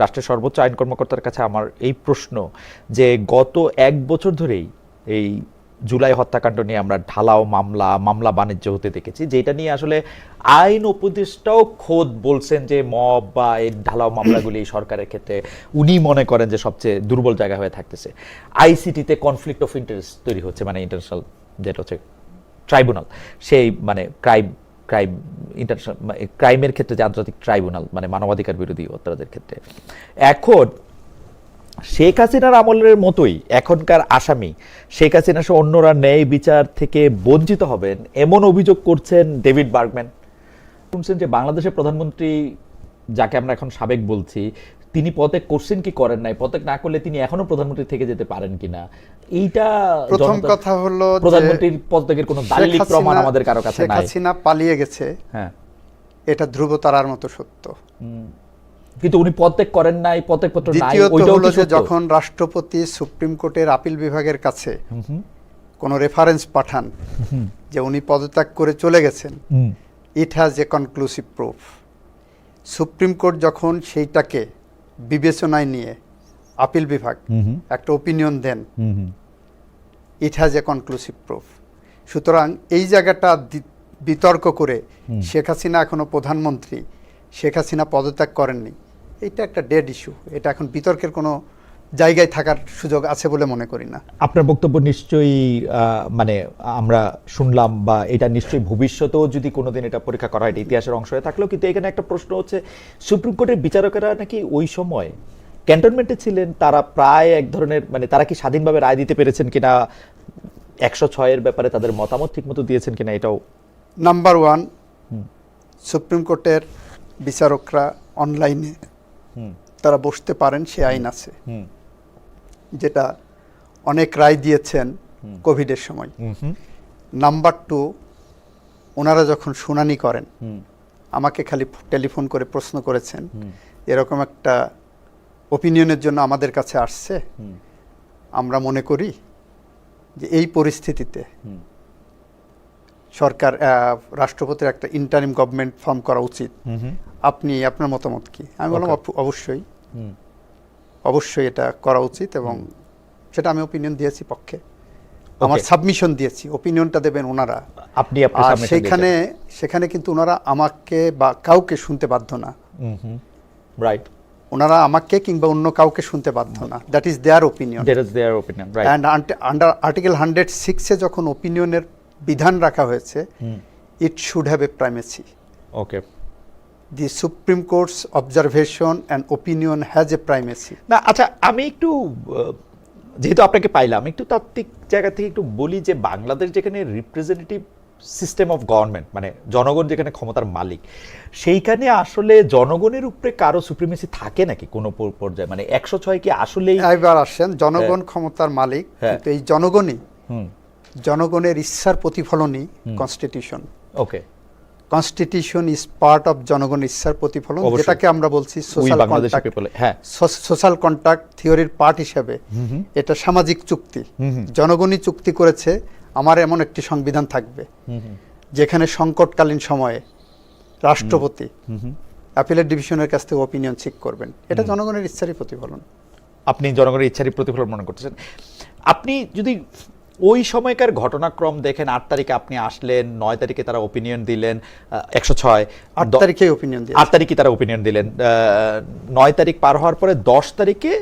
রাষ্ট্রের সর্বোচ্চ আইন কর্মকর্তার কাছে আমার এই প্রশ্ন যে গত এক বছর ধরেই এই জুলাই হত্যাকাণ্ড নিয়ে আমরা ঢালাও মামলা মামলা বাণিজ্য হতে দেখেছি, যেটা নিয়ে আসলে আইন উপদেষ্টাও খোদ বলছেন যে মব বা এই ঢালাও মামলাগুলি সরকারের ক্ষেত্রে উনি মনে করেন যে সবচেয়ে দুর্বল জায়গা হয়ে থাকতেছে। আইসিটিতে কনফ্লিক্ট অফ ইন্টারেস্ট তৈরি হচ্ছে মানে ইন্টারন্যাশনাল যেটা হচ্ছে ট্রাইব্যুনাল সেই মানে ক্রাইম ক্রাইম ইন্টারন্যাশনাল ক্রাইমের ক্ষেত্রে যে আন্তর্জাতিক ট্রাইব্যুনাল মানে মানবাধিকার বিরোধী অত্যাচারের ক্ষেত্রে। এখন শেখ হাসিনার আমলের মতোই এখনকার আসামি, শেখ হাসিনা সহ অন্যরা ন্যায় বিচার থেকে বঞ্চিত হবেন, এমন অভিযোগ করছেন ডেভিড বার্গম্যান। শুনছেন যে বাংলাদেশের প্রধানমন্ত্রী, যাকে আমরা এখন সাবেক বলছি, তিনি পদত্যাগ করছেন কি করেন নাই? পদত্যাগ না করলে তিনি এখনও প্রধানমন্ত্রী থেকে যেতে পারেন কিনা? এইটা প্রথম কথা হলো প্রধানমন্ত্রীর পদত্যাগের কোনো দালিলিক প্রমাণ আমাদের কারও কাছে নাই। হাসিনা পালিয়ে গেছে। হ্যাঁ। এটা ধ্রুব তারার মতো সত্য। কিন্তু উনি পদত্যাগ করেন নাই পদত্যাগপত্র নাই দ্বিতীয়ত ওইটাও হলো যে যখন রাষ্ট্রপতি সুপ্রিম কোর্টের আপিল বিভাগের কাছে কোনো রেফারেন্স পাঠান যে উনি পদত্যাগ করে চলে গেছেন it has a conclusive proof Supreme Court যখন সেইটাকে বিবেচনায় নিয়ে আপিল বিভাগ একটা opinion then. It has a conclusive proof সুতরাং এই জায়গাটা বিতর্ক করে শেখ হাসিনা এখনও প্রধানমন্ত্রী শেখ হাসিনা পদত্যাগ করেননি। এটা একটা ডেড ইস্যু এটা এখন বিতর্কের কোনো জায়গায় থাকার সুযোগ আছে বলে মনে করি না। আপনার বক্তব্য নিশ্চয়ই মানে আমরা শুনলাম বা এটা নিশ্চয়ই ভবিষ্যতেও যদি কোনোদিন এটা পরীক্ষা করা হয় ইতিহাসের অংশ হয়ে থাকলেও কিন্তু এখানে একটা প্রশ্ন হচ্ছে সুপ্রিম কোর্টের বিচারকেরা নাকি ওই সময় ক্যান্টনমেন্টে ছিলেন তারা প্রায় এক ধরনের মানে তারা কি স্বাধীনভাবে রায় দিতে পেরেছেন কিনা একশো ছয়ের ব্যাপারে তাদের মতামত ঠিকমতো দিয়েছেন কিনা এটাও? নাম্বার ওয়ান সুপ্রিম কোর্টের বিচারকরা অনলাইনে তারা বসতে পারেন সে আইন আছে। যেটা অনেক রায় দিয়েছেন কোভিডের সময়। নাম্বার টু ওনারা যখন শুনানি করেন আমাকে খালি টেলিফোন করে প্রশ্ন করেছেন এরকম একটা ওপিনিয়নের জন্য আমাদের কাছে আসছে আমরা মনে করি যে এই পরিস্থিতিতে সরকার রাষ্ট্রপতির একটা ইন্টারিম গভর্নমেন্ট ফর্ম করা উচিত। আপনি আপনার মতামত কি? আমি বললাম. অবশ্যই। অবশ্যই এটা করা উচিত এবং সেটা আমি ওপিনিয়ন দিয়েছি পক্ষে। আমার সাবমিশন দিয়েছি ওপিনিয়নটা দেবেন ওনারা। আপনি আর সেখানে সেখানে কিন্তু ওনারা আমাকে বা কাউকে শুনতে বাধ্য না। রাইট ওনারা আমাকে কিংবা অন্য কাউকে শুনতে বাধ্য না। That is their opinion that is their opinion right and under article hundred সিক্সে যখন ওপিনিয়নের বিধান রাখা হয়েছে it should have a primacy okay the Supreme Court's observation and opinion has a primacy না আচ্ছা আমি একটু যেহেতু আপনাকে পাইলাম একটু তাত্ত্বিক জায়গা থেকে একটু বলি যে বাংলাদেশ যেখানে রিপ্রেজেন্টেটিভ সিস্টেম অফ গভর্নমেন্ট মানে জনগণ যেখানে ক্ষমতার মালিক সেইখানে আসলে জনগণের উপরে কারও সুপ্রিমেসি থাকে নাকি কোনো পর্যায়ে? মানে একশো ছয় কি আসলেই এবার আসেন জনগণ ক্ষমতার মালিক হ্যাঁ। কিন্তু এই জনগণই জনগণের ইচ্ছার প্রতিফলনই constitution okay constitution is part of জনগণ ইচ্ছার প্রতিফলন যেটাকে আমরা বলছি সোশ্যাল হ্যাঁ। সোশ্যাল কন্ট্যাক্ট থিওরির পার্ট হিসেবে এটা সামাজিক চুক্তি। জনগণই চুক্তি করেছে আমার এমন একটি সংবিধান থাকবে যেখানে সংকটকালীন সময়ে রাষ্ট্রপতি অ্যাপিলেট ডিভিশনের কাছ থেকে ওপিনিয়ন চেক করবেন। এটা জনগণের ইচ্ছারই প্রতিফলন। আপনি জনগণের ইচ্ছারই প্রতিফলন মনে করতেছেন। আপনি যদি ওই সময়কার ঘটনাক্রম দেখেন আট তারিখে আপনি আসলেন নয় তারিখে তারা ওপিনিয়ন দিলেন একশো ছয় আট তারিখে ওপিনিয়ন আট তারিখে তারা ওপিনিয়ন দিলেন নয় তারিখ পার হওয়ার পরে দশ তারিখে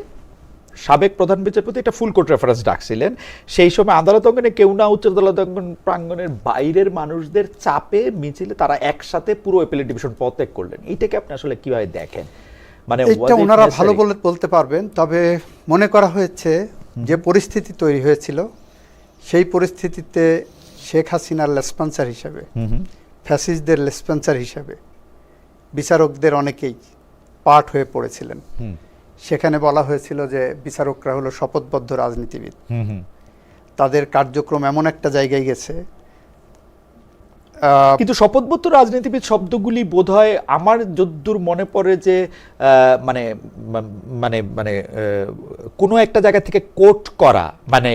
সাবেক প্রধান বিচারপতি একটা ফুল কোর্ট রেফারেন্স ডাকছিলেন। সেই সময় আদালত অঙ্গনে কেউ না উচ্চ আদালত অঙ্গন প্রাঙ্গনের বাইরের মানুষদের চাপে মিছিলে তারা একসাথে পুরো এপিলেট ডিভিশন পদত্যাগ করলেন। এইটাকে আপনি আসলে কীভাবে দেখেন? মানে এটা ওনারা ভালো বলে বলতে পারবেন তবে মনে করা হয়েছে যে পরিস্থিতি তৈরি হয়েছিল সেই পরিস্থিতিতে শেখ হাসিনার লেসপন্সার হিসাবে ফ্যাসিস্টদের লেসপন্সার হিসাবে বিচারকদের অনেকেই পার্ট হয়ে পড়েছিলেন। সেখানে বলা হয়েছিল যে বিচারকরা হলো শপথবদ্ধ রাজনীতিবিদ। তাদের কার্যক্রম এমন একটা জায়গায় গেছে কিন্তু শপথবদ্ধ রাজনীতিবিদ শব্দগুলি বোধহয় আমার যদ্দূর মনে পড়ে যে মানে মানে মানে আহ, কোনো একটা জায়গা থেকে কোট করা মানে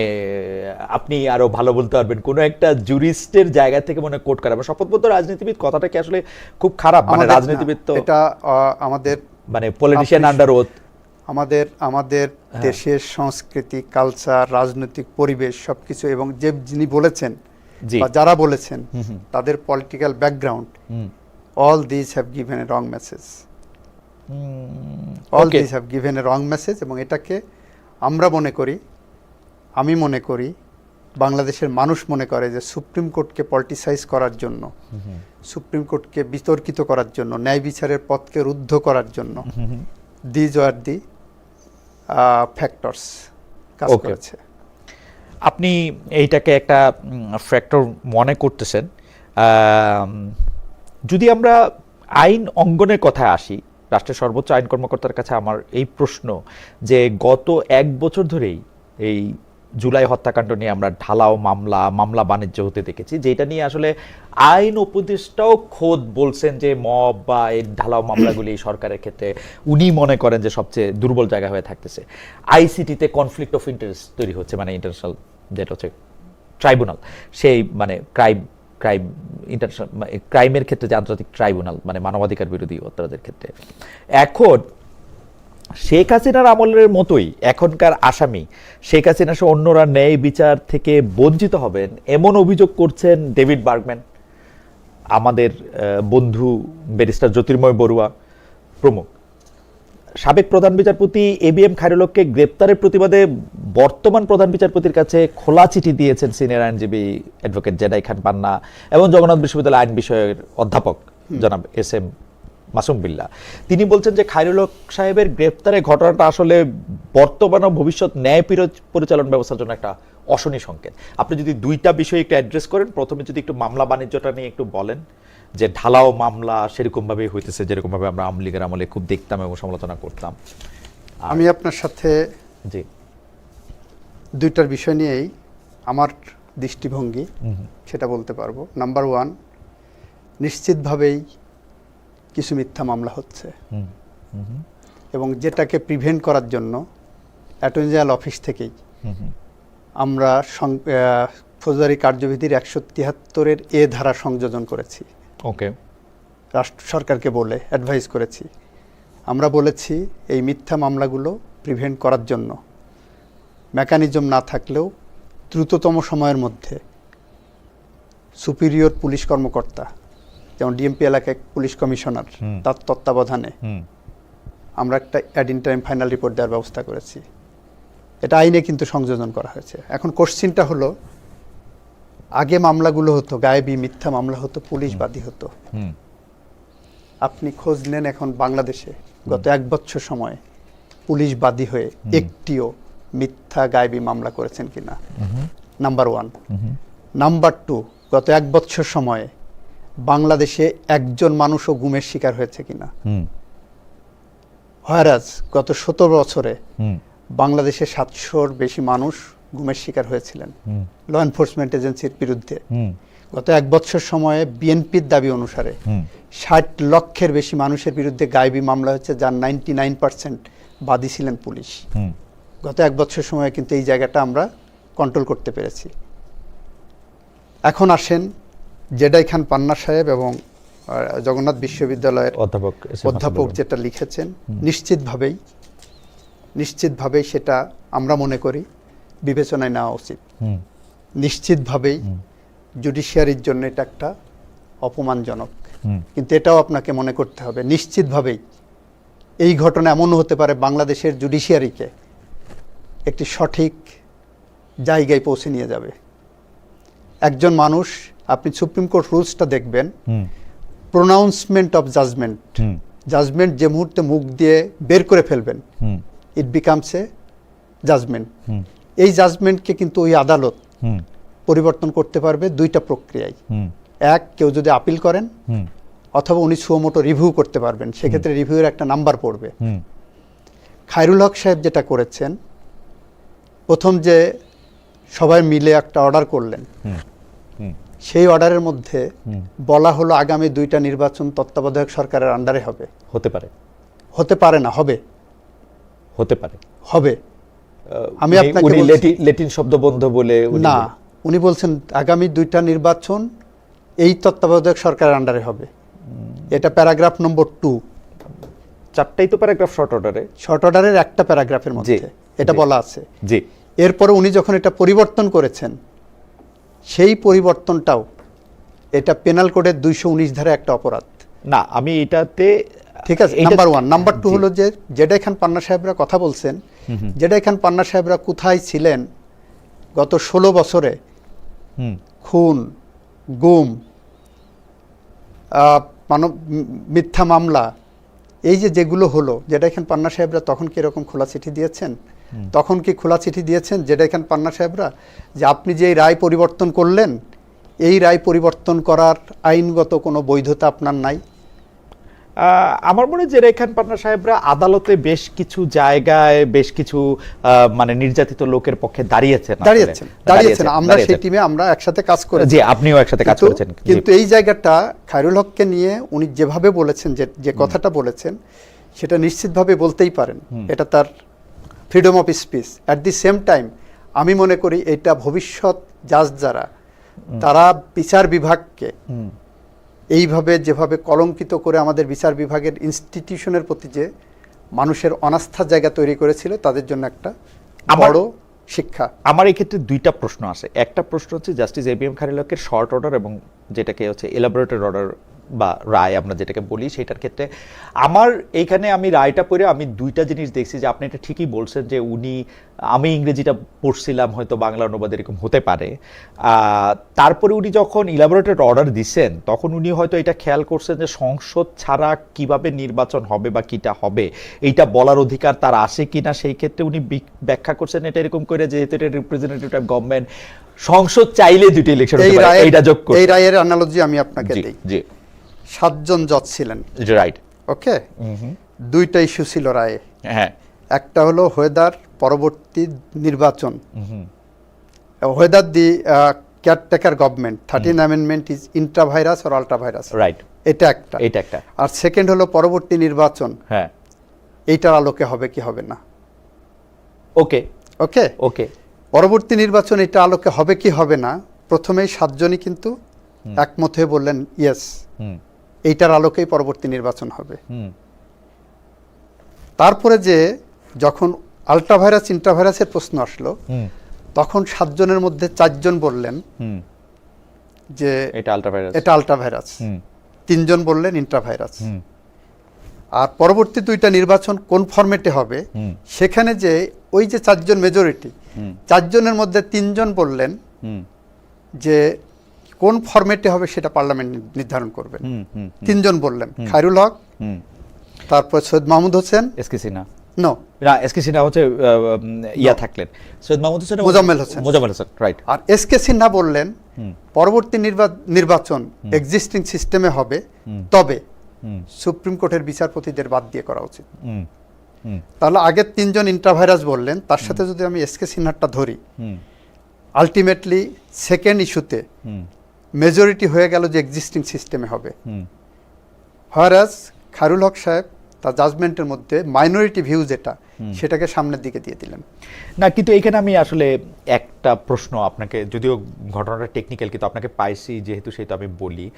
আপনি আরও ভালো বলতে পারবেন কোনো একটা জুরিস্টের জায়গা থেকে মনে কোট করা মানে শপথবদ্ধ রাজনীতিবিদ কথাটা কি আসলে খুব খারাপ? মানে রাজনীতিবিদ তো এটা আমাদের মানে পলিটিশিয়ান আন্ডার ওথ আমাদের আমাদের হ্যাঁ। দেশের সংস্কৃতি কালচার রাজনৈতিক পরিবেশ সবকিছু এবং যে যিনি বলেছেন বা যারা বলেছেন তাদের political background all this have given a wrong message all. This have given a wrong message এবং এটাকে আমরা মনে করি আমি মনে করি বাংলাদেশের মানুষ মনে করে যে সুপ্রিম কোর্টকে পলিটিসাইজ করার জন্য সুপ্রিম কোর্টকে বিতর্কিত করার জন্য ন্যায় বিচারের পথকে রুদ্ধ করার জন্য। দিজ আর দি ফ্যাক্টরস কাজ করেছে। আপনি এইটাকে একটা ফ্যাক্টর মনে করতেছেন যদি আমরা আইন অঙ্গনের কথায় আসি রাষ্ট্রের সর্বোচ্চ আইন কর্মকর্তার কাছে আমার এই প্রশ্ন যে গত এক বছর ধরেই এই জুলাই হত্যাকাণ্ড নিয়ে আমরা ঢালাও মামলা মামলা বাণিজ্য হতে দেখেছি, যেটা নিয়ে আসলে আইন উপদেষ্টাও খোদ বলছেন যে মব বা এই ঢালাও মামলাগুলি সরকারের ক্ষেত্রে উনি মনে করেন যে সবচেয়ে দুর্বল জায়গা হয়ে থাকতেছে। আইসিটিতে কনফ্লিক্ট অফ ইন্টারেস্ট তৈরি হচ্ছে মানে ইন্টারন্যাশনাল যেটা হচ্ছে ট্রাইব্যুনাল সেই মানে ক্রাইম ক্রাইম ইন্টারন্যাশনাল ক্রাইমের ক্ষেত্রে যে আন্তর্জাতিক ট্রাইব্যুনাল মানে মানবাধিকার বিরোধী অত্যাচারের ক্ষেত্রে। এখন শেখ হাসিনার আমলের মতোই এখনকার আসামি। শেখ হাসিনা সহ অন্যরা ন্যায় বিচার থেকে বঞ্চিত হবেন এমন অভিযোগ করছেন ডেভিড বার্গম্যান। আমাদের বন্ধু ব্যারিস্টার জ্যোতির্ময় বড়ুয়া প্রমুখ। সাবেক প্রধান বিচারপতি এ বি এম খায়রুলককে গ্রেপ্তারের প্রতিবাদে বর্তমান প্রধান বিচারপতির কাছে খোলা চিঠি দিয়েছেন সিনিয়র আইনজীবী অ্যাডভোকেট জেডাই খান পান্না এবং জগন্নাথ বিশ্ববিদ্যালয় আইন বিষয়ের অধ্যাপক জনাব এস এম মাসুম বিল্লা তিনি বলছেন যে খায়রুলক সাহেবের গ্রেপ্তারের ঘটনাটা আসলে বর্তমান ও ভবিষ্যৎ ন্যায় পরিচালন ব্যবস্থার জন্য একটা অশনি সংকেত। আপনি যদি দুইটা বিষয় একটু অ্যাড্রেস করেন প্রথমে যদি একটু মামলা বাণিজ্যটা নিয়ে একটু বলেন যে ঢালাও মামলা সেরকমভাবে হইতেছে যেরকমভাবে আমরা আওয়ামী লীগের আমলে খুব দেখতাম এবং সমালোচনা করতাম। আমি আপনার সাথে জি। দুইটার বিষয় নিয়েই আমার দৃষ্টিভঙ্গি সেটা বলতে পারব। নাম্বার ওয়ান নিশ্চিতভাবেই কিছু মিথ্যা মামলা হচ্ছে। এবং যেটাকে প্রিভেন্ট করার জন্য অ্যাটর্নি জেনারেল অফিস থেকেই আমরা ফৌজদারি কার্যবিধির একশো তিয়াত্তরের এ ধারা সংযোজন করেছি। ওকে রাষ্ট্র সরকারকে বলে অ্যাডভাইস করেছি। আমরা বলেছি এই মিথ্যা মামলাগুলো প্রিভেন্ট করার জন্য। মেকানিজম না থাকলেও দ্রুততম সময়ের মধ্যে সুপিরিয়র পুলিশ কর্মকর্তা যেমন ডিএমপি এলাকায় পুলিশ কমিশনার তার তত্ত্বাবধানে আমরা একটা অ্যাডিন টাইম ফাইনাল রিপোর্ট দেওয়ার ব্যবস্থা করেছি। এটা আইনে কিন্তু সংযোজন করা হয়েছে। এখন কোশ্চিনটা হলো আগে মামলাগুলো হতো গায়েবী মিথ্যা মামলা হতো পুলিশ বাদী হতো। আপনি খোঁজ নেন এখন বাংলাদেশে। গত এক বছর সময় পুলিশ বাদী হয়ে একটিও মিথ্যা গায়েবী মামলা করেছেন কিনা? নাম্বার ওয়ান নাম্বার টু গত এক বছর সময়ে বাংলাদেশে একজন মানুষও গুমের শিকার হয়েছে কিনা। হয়রাজ গত সতেরো বছরে বাংলাদেশে সাতশোর বেশি মানুষ গুমের শিকার হয়েছিলেন ল এনফোর্সমেন্ট এজেন্সির বিরুদ্ধে। গত এক বছর সময়ে বিএনপির দাবি অনুসারে ষাট লক্ষের বেশি মানুষের বিরুদ্ধে গায়েবী মামলা হয়েছে যার নাইনটি নাইন পার্সেন্ট বাদী ছিলেন পুলিশ। গত এক বছর সময়ে কিন্তু এই জায়গাটা আমরা কন্ট্রোল করতে পেরেছি। এখন আসেন জেডাই খান পান্না সাহেব এবং জগন্নাথ বিশ্ববিদ্যালয়ের অধ্যাপক অধ্যাপক যেটা লিখেছেন নিশ্চিতভাবেই নিশ্চিতভাবেই সেটা আমরা মনে করি বিবেচনায় নেওয়া উচিত। নিশ্চিতভাবেই জুডিশিয়ারির জন্য এটা একটা অপমানজনক। কিন্তু এটাও আপনাকে মনে করতে হবে নিশ্চিতভাবেই এই ঘটনা এমনও হতে পারে বাংলাদেশের জুডিশিয়ারিকে একটি সঠিক জায়গায় পৌঁছে নিয়ে যাবে। একজন মানুষ আপনি সুপ্রিম কোর্ট রুলসটা দেখবেন। প্রোনাউন্সমেন্ট অফ জাজমেন্ট জাজমেন্ট যে মুহূর্তে মুখ দিয়ে বের করে ফেলবেন ইট বিকামস এ জাজমেন্ট এই জাজমেন্টকে কিন্তু ওই আদালত পরিবর্তন করতে পারবে দুইটা প্রক্রিয়ায়। এক কেউ যদি আপিল করেন অথবা উনি সুমোটো রিভিউ করতে পারবেন সেক্ষেত্রে রিভিউয়ের একটা নাম্বার পড়বে। খায়রুল হক সাহেব যেটা করেছেন প্রথম যে সবাই মিলে একটা অর্ডার করলেন। সেই অর্ডারের মধ্যে বলা হলো আগামী দুইটা নির্বাচন তত্ত্বাবধায়ক সরকারের আন্ডারে হবে। হতে পারে। হতে পারে না হবে। হতে পারে। হবে। আমি আপনাকে লেটিন শব্দ বন্ধ বলে উনি না উনি বলছেন আগামী দুইটা নির্বাচন এই তত্ত্বাবধায়ক সরকারের আন্ডারে হবে। এটা প্যারাগ্রাফ নম্বর টু চারটাই তো প্যারাগ্রাফ শর্ট অর্ডারে শর্ট অর্ডারের একটা প্যারাগ্রাফের মধ্যে এটা বলা আছে। জি। এরপরে উনি যখন এটা পরিবর্তন করেছেন সেই পরিবর্তনটাও এটা পেনাল কোডের দুইশো উনিশ ধারে একটা অপরাধ। না আমি এটাতে ঠিক আছে নাম্বার ওয়ান নাম্বার টু হলো যে জেডাই খান পান্না সাহেবরা কথা বলছেন জেডাই খান পান্না সাহেবরা কোথায় ছিলেন? গত ষোলো বছরে খুন গুম আহ, মানব মিথ্যা মামলা এই যে যেগুলো হলো যেটা এখান পান্না সাহেবরা তখন কি এরকম খোলা চিঠি দিয়েছেন? তখন কি খোলা চিঠি দিয়েছেন যেটা এখান পান্না সাহেবরা? যে আপনি যে রায় পরিবর্তন করলেন এই রায় পরিবর্তন করার আইনগত কোনো বৈধতা আপনার নাই? আমার মনে যে রেখান পাটনা সাহেবরা আদালতে বেশ কিছু জায়গায় বেশ কিছু মানে নির্যাতিত লোকের পক্ষে দাঁড়িয়েছেন দাঁড়িয়েছেন দাঁড়িয়েছেন। আমরা সেই টিমে আমরা একসাথে কাজ করেছি। জি আপনিও একসাথে কাজ করেছেন। কিন্তু এই জায়গাটা খায়রুল হককে নিয়ে উনি যেভাবে বলেছেন যে যে কথাটা বলেছেন সেটা নিশ্চিতভাবে বলতেই পারেন। এটা তার freedom of speech at the same time আমি মনে করি এটা ভবিষ্যৎ জাজ যারা তারা বিচার বিভাগকে এইভাবে যেভাবে কলঙ্কিত করে আমাদের বিচার বিভাগের ইনস্টিটিউশনের প্রতি যে মানুষের অনাস্থার জায়গা তৈরি করেছিল তাদের জন্য একটা বড় শিক্ষা। আমার এই ক্ষেত্রে দুইটা প্রশ্ন আছে। একটা প্রশ্ন হচ্ছে জাস্টিস এ বি এম খারিলকের শর্ট অর্ডার এবং যেটাকে হচ্ছে এলাবোরেটেড অর্ডার বা রায় আমরা যেটাকে বলি সেটার ক্ষেত্রে আমার এইখানে আমি রায়টা পড়ে আমি দুইটা জিনিস দেখছি যে আপনি এটা ঠিকই বলছেন যে উনি আমি ইংরেজিটা পড়ছিলাম হয়তো বাংলা অনুবাদ এরকম হতে পারে। তারপরে উনি যখন ইলাবোরেটেড অর্ডার দিছেন তখন উনি হয়তো এটা খেয়াল করছেন যে সংসদ ছাড়া কীভাবে নির্বাচন হবে বা কিটা হবে এইটা বলার অধিকার তার আসে কিনা সেই ক্ষেত্রে উনি ব্যাখ্যা করছেন এটা এরকম করে যেহেতু এটা রিপ্রেজেন্টেটিভ অফ গভর্নমেন্ট সংসদ চাইলে দুটি ইলেকশন এই রায়ের এইটা যোগ এই রায়ের অ্যানালজি আমি আপনাকে দিই। জি। সাতজন জজ ছিলেন। রাইট ওকে দুইটা ইস্যু ছিল রায়ে। হ্যাঁ। একটা হলো ওয়েদার পরবর্তী নির্বাচন। Whether the caretaker government thirteen amendment is intra vires or ultra vires right এটা একটা। এটা একটা। আর সেকেন্ড হলো পরবর্তী নির্বাচন। হ্যাঁ। এইটার আলোকে হবে কি হবে না? ওকে ওকে ওকে পরবর্তী নির্বাচন এটা আলোকে হবে কি হবে না? প্রথমেই সাতজনই কিন্তু একমত হয়ে বললেন ইয়েস হুম। এইটার আলোকেই পরবর্তী নির্বাচন হবে। তারপরে যে যখন আল্ট্রাভাইরাস ইন্ট্রাভাইরাসের প্রশ্ন আসলো তখন সাতজনের মধ্যে চারজন বললেন যে এটা আলট্রাভাইরাস। এটা আল্ট্রাভাইরাস। তিনজন বললেন ইন্ট্রাভাইরাস। আর পরবর্তী দুইটা নির্বাচন কোন ফরম্যাটে হবে সেখানে যে ওই যে চারজন মেজরিটি চারজনের মধ্যে তিনজন বললেন যে কোন ফরম্যাটে হবে সেটা পার্লামেন্ট নির্ধারণ হুম তিনজন বললেন খায়রুল হক তারপর Syed Mahmud Hossain. S K Sinha. No না এসকে সিনহা হচ্ছে ইয়া থাকলেন। সৈয়দ মাহমুদ হোসেন মোজাম্মেল হোসেন। মোজাম্মেল হোসেন রাইট আর এস কে সিনহা বললেন পরবর্তী নির্বা- নির্বাচন এক্সিস্টিং সিস্টেমে হবে তবে সুপ্রিম কোর্টের বিচারপতিদের বাদ দিয়ে করা উচিত। তাহলে আগের তিনজন ইন্ট্রাভাইরাস বললেন তার সাথে যদি আমি এস কে সিনহারটা ধরি আলটিমেটলি সেকেন্ড ইস্যুতে মেজরিটি হয়ে গেল যে এক্সিস্টিং সিস্টেমে হবে। হুম। খারুল হক সাহেব তার জাজমেন্টের মধ্যে মাইনরিটি ভিউ যেটা সেটাকে সামনের দিকে দিয়ে দিলেন। না কিন্তু এখানে আমি আসলে একটা প্রশ্ন আপনাকে যদিও ঘটনাটা টেকনিক্যাল কিন্তু আপনাকে পাইছি যেহেতু সেটা আমি বলি।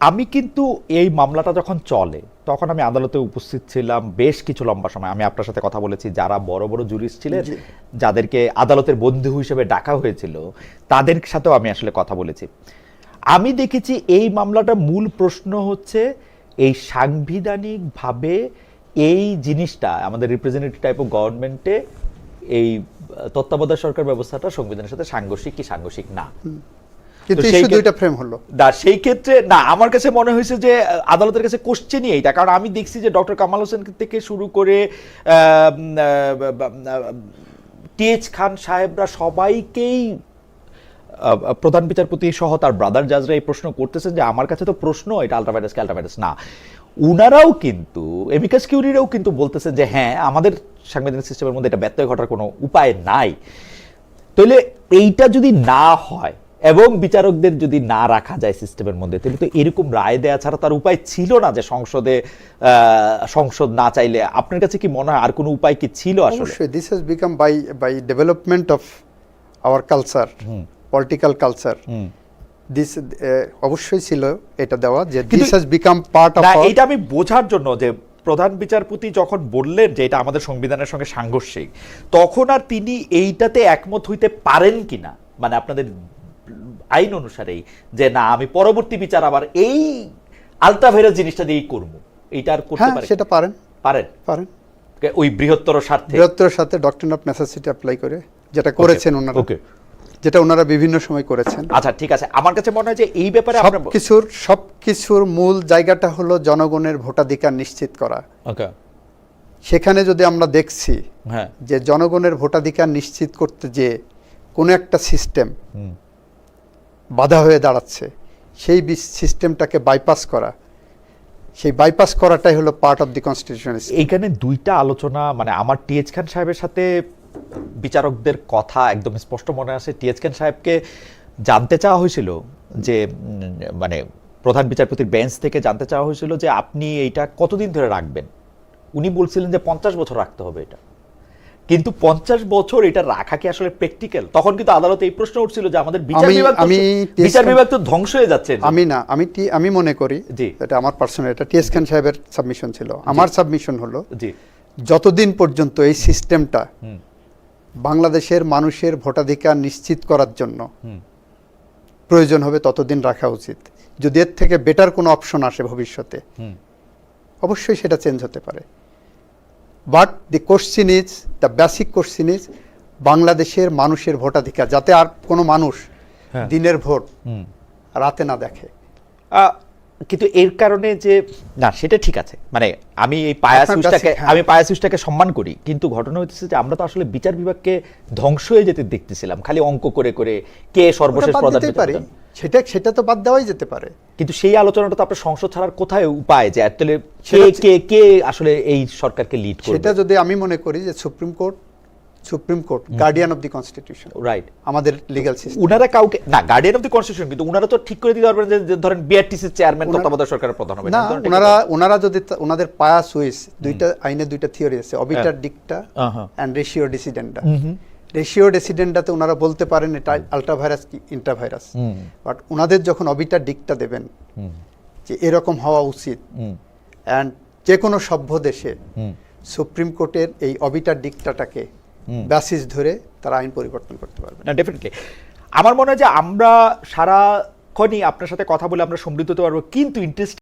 আমি কিন্তু এই মামলাটা যখন চলে তখন আমি আদালতে উপস্থিত ছিলাম বেশ কিছু লম্বা সময়। আমি আপনার সাথে কথা বলেছি যারা বড় বড় জুরিস্ট ছিলেন যাদেরকে আদালতের বন্ধু হিসেবে ডাকা হয়েছিল তাদের সাথেও আমি আসলে কথা বলেছি। আমি দেখেছি এই মামলাটা মূল প্রশ্ন হচ্ছে এই সাংবিধানিকভাবে এই জিনিসটা আমাদের রিপ্রেজেন্টেটিভ টাইপ অফ গভর্নমেন্টে এই তত্ত্বাবধায়ক সরকার ব্যবস্থাটা সংবিধানের সাথে সাংঘর্ষিক কি সাংঘর্ষিক না? কিন্তু সেই ইস্যু ক্ষেত্রে- দুইটা ফ্রেম হলো। না সেই ক্ষেত্রে না আমার কাছে মনে হয়েছে যে আদালতের কাছে কোশ্চেনই এইটা। কারণ আমি দেখছি যে ডক্টর কামাল হোসেন থেকে শুরু করে টিএচ খান সাহেবরা সবাইকেই প্রধান বিচারপতি সহ তার ব্রাদার জাজরা এই প্রশ্ন করতেছেন যে আমার কাছে তো প্রশ্ন এটা আলট্রাভাইরাস কি আলট্রাভাইরাস না। উনারাও কিন্তু এমিকাস কিউরিরাও কিন্তু বলতেছে যে হ্যাঁ আমাদের সাংবিধানিক সিস্টেমের মধ্যে এটা ব্যত্যয় ঘটার কোনো উপায় নাই। তাহলে এইটা যদি না হয় এবং বিচারকদের যদি না রাখা যায় সিস্টেমের মধ্যে তাহলে তো এরকম রায় দেওয়া ছাড়া তার উপায় ছিল না যে সংসদে সংসদ না চাইলে। আপনার কাছে কি মনে হয় আর কোনো উপায় কি ছিল আসলে? This has become by by development of our culture political culture. This অবশ্যই ছিল এটা দেওয়া যে this has become part of না এইটা আমি বোঝার জন্য যে প্রধান বিচারপতি যখন বললেন যে এটা আমাদের সংবিধানের সঙ্গে সাংঘর্ষিক তখন আর তিনি এইটাতে একমত হইতে পারেন কিনা? মানে আপনাদের আইন অনুসারেই যে না আমি পরবর্তী বিচার আবার এই আলট্রাভাইরাস জিনিসটা দিয়েই করব। এইটা আর করতে হ্যাঁ পারে সেটা পারেন। পারেন? পারেন। ওই বৃহত্তর স্বার্থে? বৃহত্তর সাথে ডক্টর অফ নেসেসিটি অ্যাপ্লাই করে যেটা করেছেন ওনারা। ওকে যেটা ওনারা বিভিন্ন সময় করেছেন। আচ্ছা ঠিক আছে। আমার কাছে মনে হয় যে এই ব্যাপারে সব আপনার কিছুর সব কিছুর মূল জায়গাটা হলো জনগণের ভোটাধিকার নিশ্চিত করা। ওকে। সেখানে যদি আমরা দেখছি হ্যাঁ। যে জনগণের ভোটাধিকার নিশ্চিত করতে যে কোনো একটা সিস্টেম বাধা হয়ে দাঁড়াচ্ছে সেই সিস্টেমটাকে বাইপাস করা সেই বাইপাস করাটাই হলো পার্ট অফ দি কনস্টিটিউশন এইখানে দুইটা আলোচনা মানে আমার টিএচ খান সাহেবের সাথে বিচারকদের কথা একদম স্পষ্ট মনে আছে টিএচ খান সাহেবকে জানতে চাওয়া হয়েছিল যে মানে প্রধান বিচারপতির বেঞ্চ থেকে জানতে চাওয়া হয়েছিল যে আপনি এইটা কতদিন ধরে রাখবেন? উনি বলছিলেন যে পঞ্চাশ বছর রাখতে হবে এটা। কিন্তু পঞ্চাশ বছর এটা রাখা কি আসলে প্র্যাকটিক্যাল তখন কিন্তু আদালতে এই প্রশ্ন উঠছিল যে আমাদের বিচার বিভাগ তো- আমি বিচার বিভাগ তো ধ্বংস হয়ে যাচ্ছে। আমি না আমি আমি মনে করি জি। এটা আমার পার্সোনাল এটা টিএস খান সাহেবের সাবমিশন ছিল। আমার সাবমিশন হলো জি। যতদিন পর্যন্ত এই সিস্টেমটা। বাংলাদেশের মানুষের ভোটাধিকার নিশ্চিত করার জন্য প্রয়োজন হবে ততদিন রাখা উচিত। যদি এর থেকে বেটার কোনো অপশন আসে ভবিষ্যতে অবশ্যই সেটা চেঞ্জ হতে পারে। But the question is the basic question is বাংলাদেশের মানুষের ভোটাধিকার যাতে আর কোনো মানুষ হ্যাঁ। দিনের ভোট রাতে না দেখে। কিন্তু এর কারণে যে না সেটা ঠিক আছে। মানে আমি এই পায়া আপনার সুইচটাকে কাছে- হ্যাঁ। আমি পায়া সুইচটাকে সম্মান করি কিন্তু ঘটনা হচ্ছে যে আমরা তো আসলে বিচার বিভাগকে ধ্বংস হয়ে যেতে দেখতেছিলাম। খালি অঙ্ক করে করে কে সর্বশেষ প্রধান পারি। সেটা সেটা তো বাদ দেওয়াই যেতে পারে। কিন্তু সেই আলোচনাটা তো আপনার সংসদ ছাড়ার কোথায় উপায়? যে আসলে কে কে কে আসলে এই সরকারকে লিড করবে? সেটা যদি আমি মনে করি যে Supreme Court Supreme Court guardian of the constitution right আমাদের লিগ্যাল সিস্টেম উনারা কাউকে না গার্ডিয়ান অফ দি কনস্টিটিউশন কিন্তু উনারা তো ঠিক করে দিতে পারবেন যে- ধরেন বিআরটিসি চেয়ারম্যান তত্ত্বাবধায়ক সরকারের প্রধান হবে। না ওনারা ওনারা যদি ওনাদের পায়া সুইস দুইটা আইনে দুইটা থিওরি আছে obiter dicta. And ratio decidendi ratio ডিসিডেন্ডাতে ওনারা বলতে পারেন এটা আলট্রাভাইরাস কি ইন্টারভাইরাস হুম। বাট ওনাদের যখন অবিটার ডিকটা দেবেন যে এরকম হওয়া উচিত। অ্যান্ড যে কোনো সভ্য দেশে সুপ্রিম কোর্টের এই অবিটার ডিকটাটাকে ব্যাসিস ধরে তারা আইন পরিবর্তন করতে পারবে। না ডেফিনেটলি আমার মনে হয় যে আমরা সারাক্ষণই আপনার সাথে কথা বলে আমরা সমৃদ্ধ হতে পারব কিন্তু ইন্টারেস্ট